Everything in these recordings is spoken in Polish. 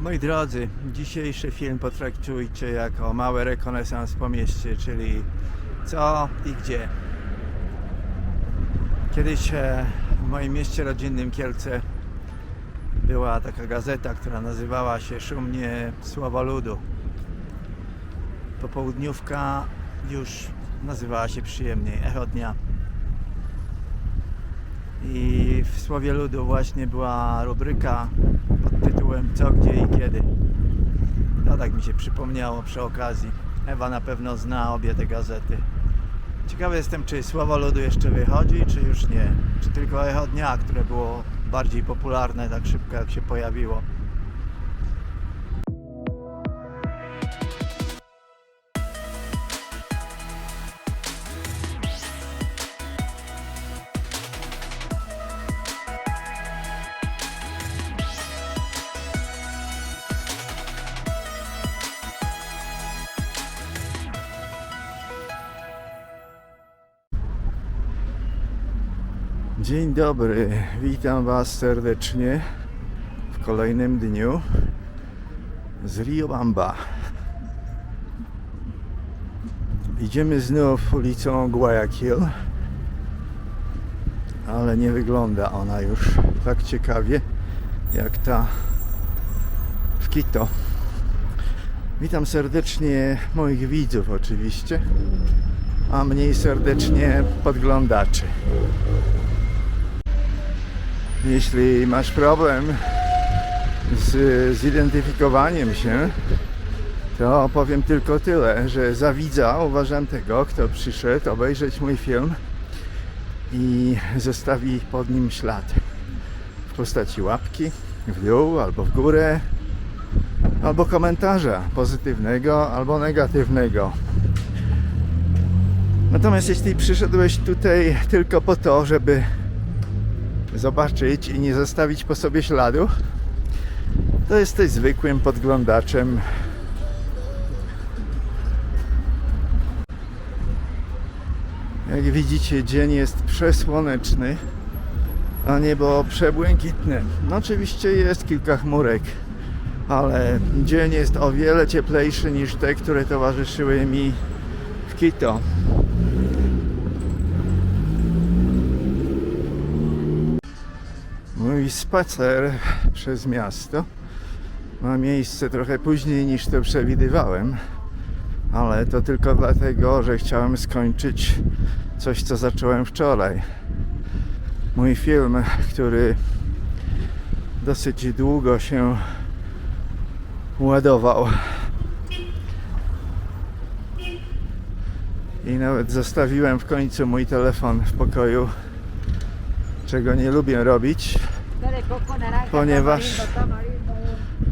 Moi drodzy, dzisiejszy film potraktujcie jako mały rekonesans po mieście, czyli co i gdzie. Kiedyś e, w moim mieście rodzinnym Kielce była taka gazeta, która nazywała się szumnie Słowo Ludu. Popołudniówka już nazywała się przyjemniej Echo Dnia. I w Słowie Ludu właśnie była rubryka Co, gdzie i kiedy. To tak mi się przypomniało przy okazji. Ewa na pewno zna obie te gazety. Ciekawy jestem, czy Słowo Ludu jeszcze wychodzi, czy już nie. Czy tylko Echo Dnia, które było bardziej popularne tak szybko jak się pojawiło. Dzień dobry, witam Was serdecznie w kolejnym dniu z Riobamba. Idziemy znów ulicą Guayaquil, ale nie wygląda ona już tak ciekawie jak ta w Quito. Witam serdecznie moich widzów oczywiście, a mniej serdecznie podglądaczy. Jeśli masz problem z zidentyfikowaniem się, to powiem tylko tyle, że za widza uważam tego, kto przyszedł obejrzeć mój film i zostawi pod nim ślad w postaci łapki w dół albo w górę, albo komentarza pozytywnego albo negatywnego. Natomiast jeśli przyszedłeś tutaj tylko po to, żeby zobaczyć i nie zostawić po sobie śladu, to jesteś zwykłym podglądaczem. Jak widzicie, dzień jest przesłoneczny, a niebo przebłękitne. No oczywiście jest kilka chmurek, ale dzień jest o wiele cieplejszy niż te, które towarzyszyły mi w Quito. Spacer przez miasto ma miejsce trochę później niż to przewidywałem, ale to tylko dlatego, że chciałem skończyć coś, co zacząłem wczoraj. Mój film, który dosyć długo się ładował. I nawet zostawiłem w końcu mój telefon w pokoju, czego nie lubię robić. Ponieważ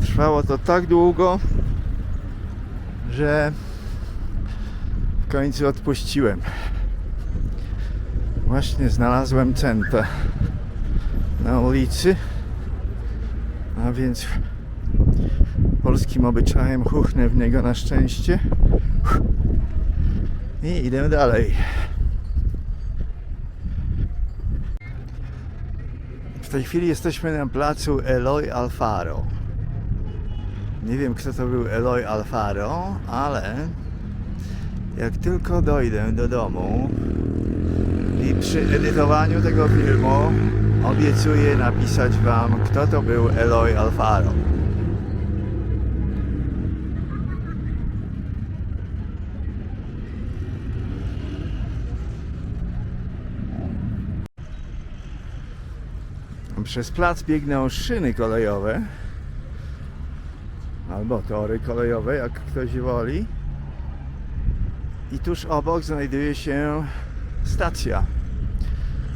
trwało to tak długo, że w końcu odpuściłem. Właśnie znalazłem centę na ulicy, a więc polskim obyczajem chuchnę w niego na szczęście i idę dalej. Tej chwili jesteśmy na placu Eloy Alfaro. Nie wiem kto to był Eloy Alfaro, ale jak tylko dojdę do domu i przy edytowaniu tego filmu obiecuję napisać wam kto to był Eloy Alfaro. Przez plac biegną szyny kolejowe albo tory kolejowe, jak ktoś woli. I tuż obok znajduje się stacja.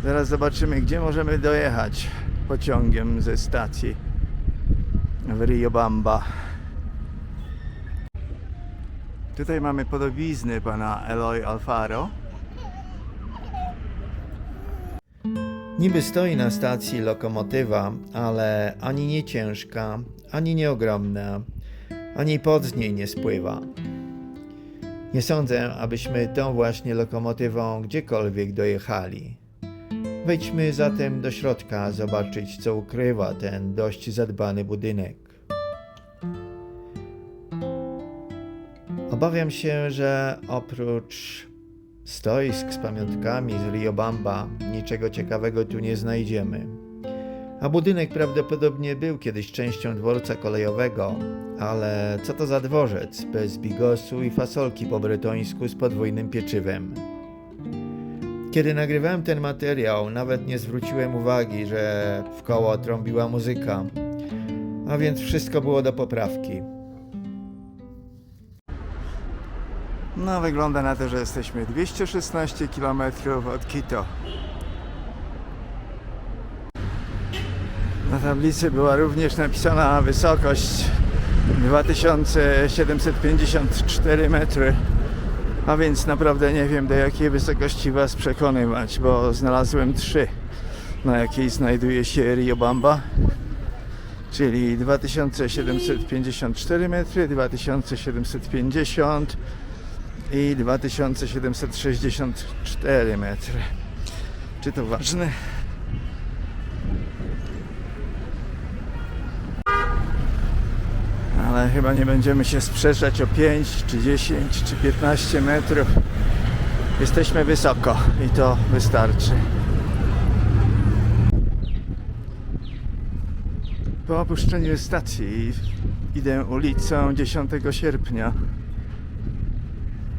Zaraz zobaczymy, gdzie możemy dojechać pociągiem ze stacji w Riobamba. Tutaj mamy podobizny pana Eloy Alfaro. Niby stoi na stacji lokomotywa, ale ani nie ciężka, ani nie ogromna, ani pod z niej nie spływa. Nie sądzę, abyśmy tą właśnie lokomotywą gdziekolwiek dojechali. Wejdźmy zatem do środka zobaczyć, co ukrywa ten dość zadbany budynek. Obawiam się, że oprócz stoisk z pamiątkami z Riobamba niczego ciekawego tu nie znajdziemy. A budynek prawdopodobnie był kiedyś częścią dworca kolejowego, ale co to za dworzec bez bigosu i fasolki po bretońsku z podwójnym pieczywem? Kiedy nagrywałem ten materiał, nawet nie zwróciłem uwagi, że w koło trąbiła muzyka, a więc wszystko było do poprawki. No, wygląda na to, że jesteśmy 216 km od Quito. Na tablicy była również napisana wysokość 2754 metry. A więc naprawdę nie wiem do jakiej wysokości Was przekonywać, bo znalazłem trzy, na jakiej znajduje się Riobamba. Czyli 2754 metry, 2750 i 2764 metry. Czy to ważne? Ale chyba nie będziemy się sprzeczać o 5, czy 10, czy 15 metrów. Jesteśmy wysoko i to wystarczy. Po opuszczeniu stacji idę ulicą 10 sierpnia.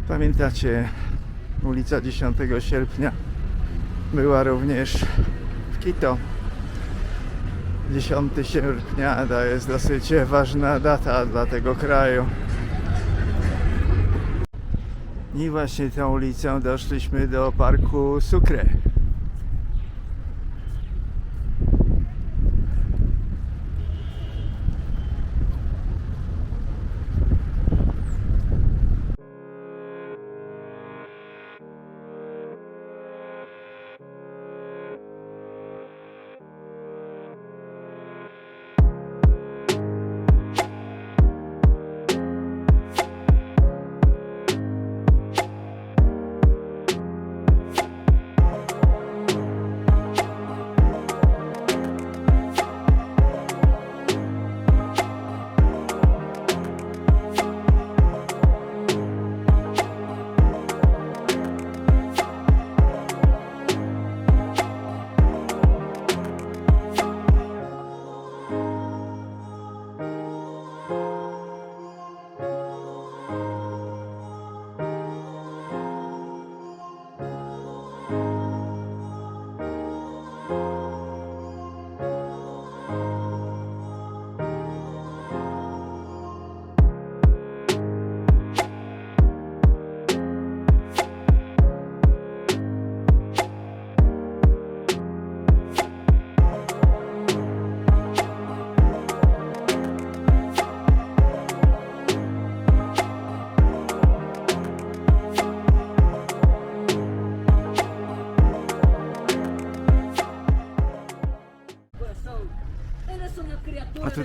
Pamiętacie, ulica 10 sierpnia była również w Quito. 10 sierpnia to jest dosyć ważna data dla tego kraju. I właśnie tą ulicą doszliśmy do parku Sucre.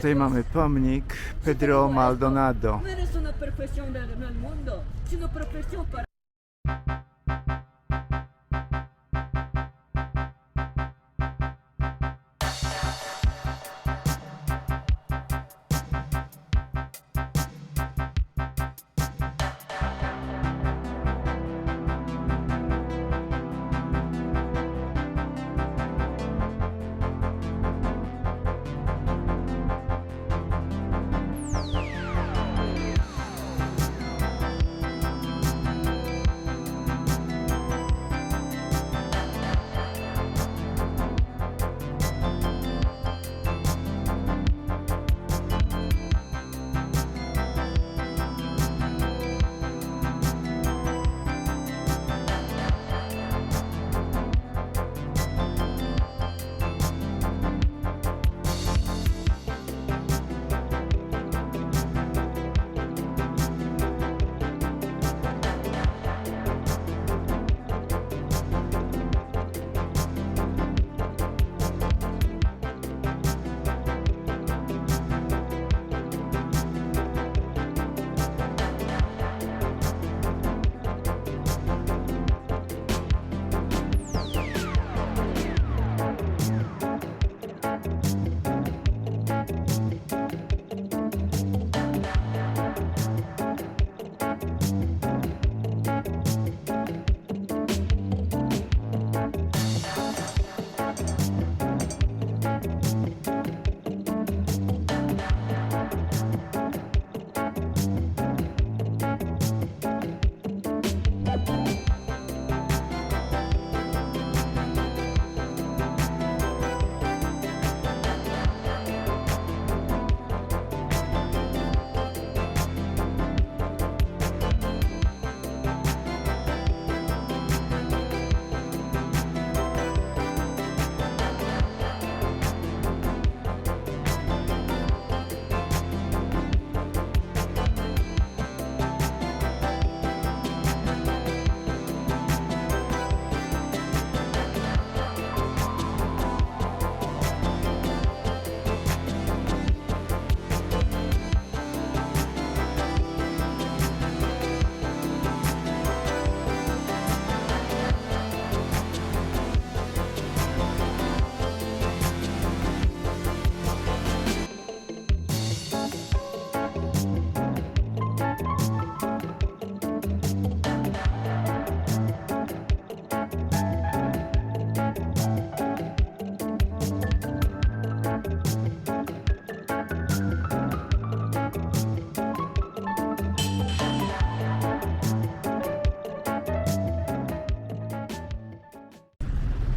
Tutaj mamy pomnik Pedro Maldonado.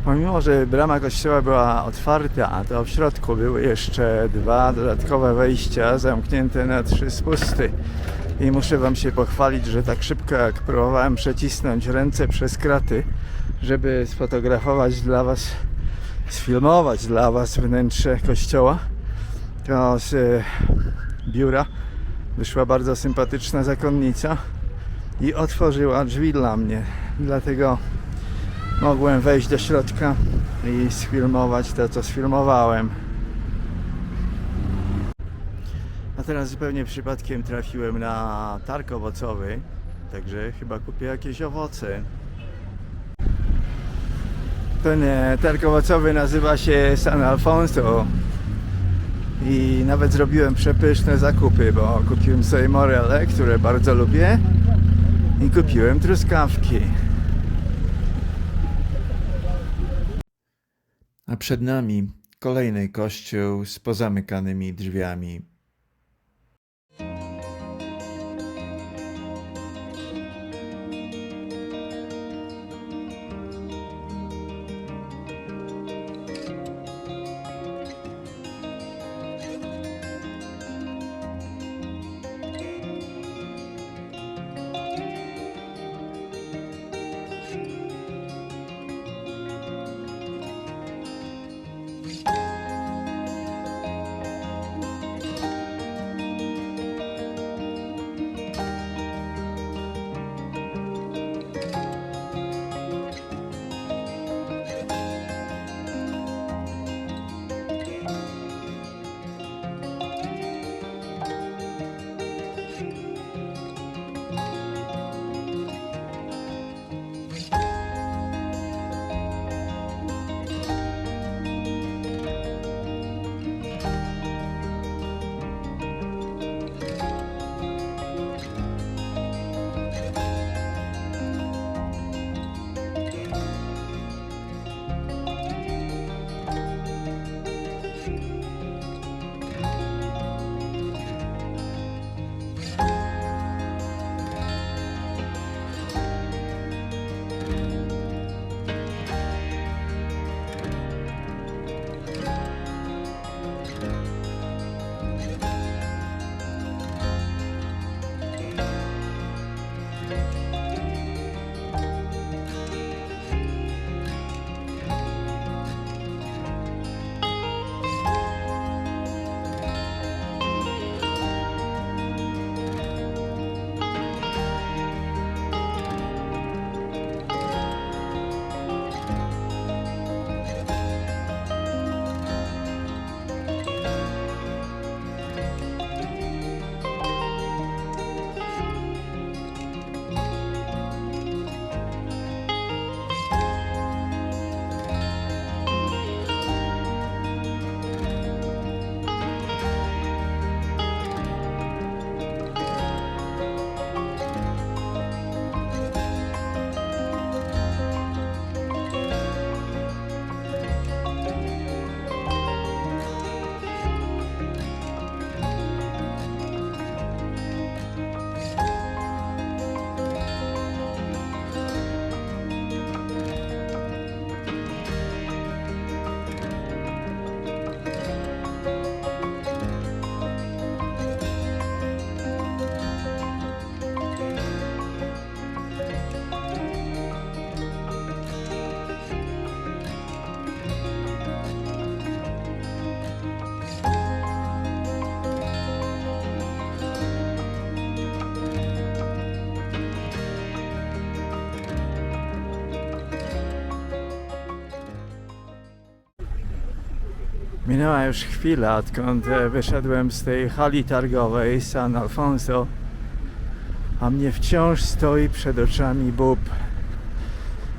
Pomimo, że brama kościoła była otwarta, to w środku były jeszcze dwa dodatkowe wejścia zamknięte na trzy spusty. I muszę Wam się pochwalić, że tak szybko jak próbowałem przecisnąć ręce przez kraty, żeby sfotografować dla Was, sfilmować dla Was wnętrze kościoła, to z e, biura wyszła bardzo sympatyczna zakonnica i otworzyła drzwi dla mnie. Dlatego mogłem wejść do środka i sfilmować to, co sfilmowałem. A teraz zupełnie przypadkiem trafiłem na targ owocowy, także chyba kupię jakieś owoce. Ten e, targ owocowy nazywa się San Alfonso i nawet zrobiłem przepyszne zakupy, bo kupiłem sobie morele, które bardzo lubię i kupiłem truskawki. Przed nami kolejny kościół z pozamykanymi drzwiami. Minęła już chwila, odkąd e, wyszedłem z tej hali targowej San Alfonso, a mnie wciąż stoi przed oczami bób.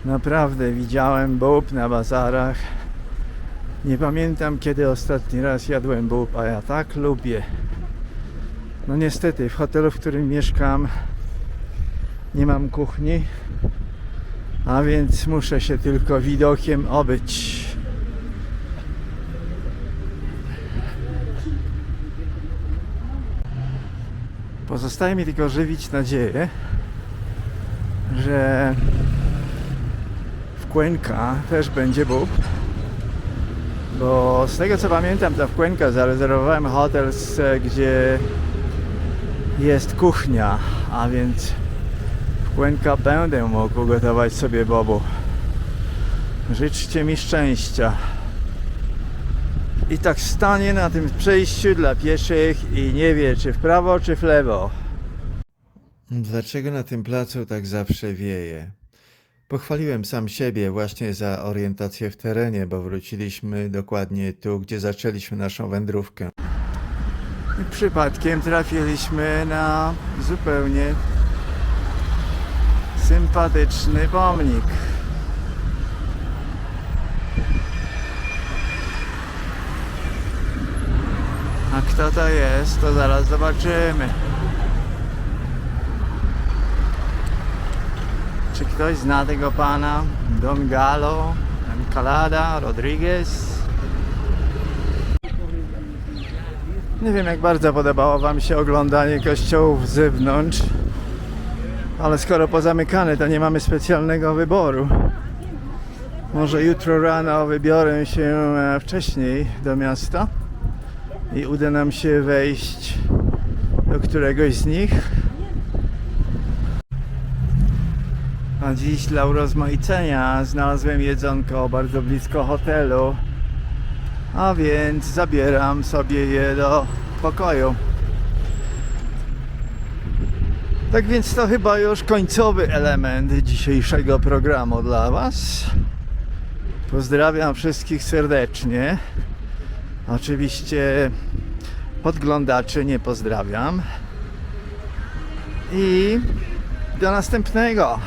Naprawdę widziałem bób na bazarach. Nie pamiętam kiedy ostatni raz jadłem bób, a ja tak lubię. No niestety, w hotelu, w którym mieszkam, nie mam kuchni, a więc muszę się tylko widokiem obyć. Pozostaje mi tylko żywić nadzieję, że w Cuenca też będzie bób. Bo z tego co pamiętam, w Cuenca zarezerwowałem hotel, gdzie jest kuchnia, a więc w Cuenca będę mógł gotować sobie bobu. Życzcie mi szczęścia. I tak stanie na tym przejściu dla pieszych i nie wie, czy w prawo, czy w lewo. Dlaczego na tym placu tak zawsze wieje? Pochwaliłem sam siebie właśnie za orientację w terenie, bo wróciliśmy dokładnie tu, gdzie zaczęliśmy naszą wędrówkę. I przypadkiem trafiliśmy na zupełnie sympatyczny pomnik. A kto to jest, to zaraz zobaczymy. Czy ktoś zna tego pana? Don Galo, Calada, Rodriguez? Nie wiem, jak bardzo podobało Wam się oglądanie kościołów z zewnątrz, ale skoro pozamykane, to nie mamy specjalnego wyboru. Może jutro rano wybiorę się e, wcześniej do miasta i uda nam się wejść do któregoś z nich. A dziś dla urozmaicenia znalazłem jedzonko bardzo blisko hotelu. A więc zabieram sobie je do pokoju. Tak więc to chyba już końcowy element dzisiejszego programu dla Was. Pozdrawiam wszystkich serdecznie. Oczywiście podglądaczy nie pozdrawiam. I do następnego.